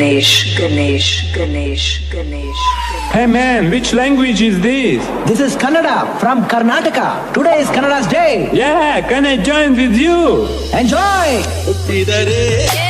Ganesh, Ganesh, Ganesh, Ganesh. Hey man, which language is this? This is Kannada from Karnataka. Today is Kannada's day. Yeah, can I join with you? Enjoy! Yeah.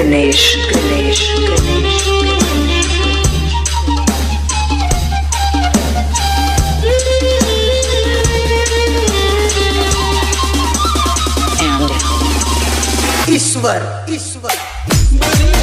Ganesh, Ganesh, Ganesh. Ishwar, Ishwar.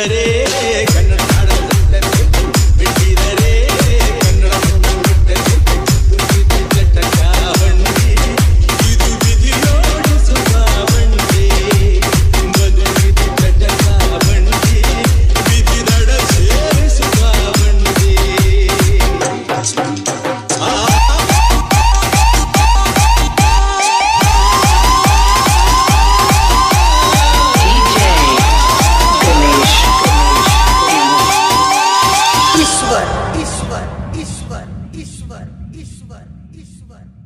करे ईश्वर ईश्वर।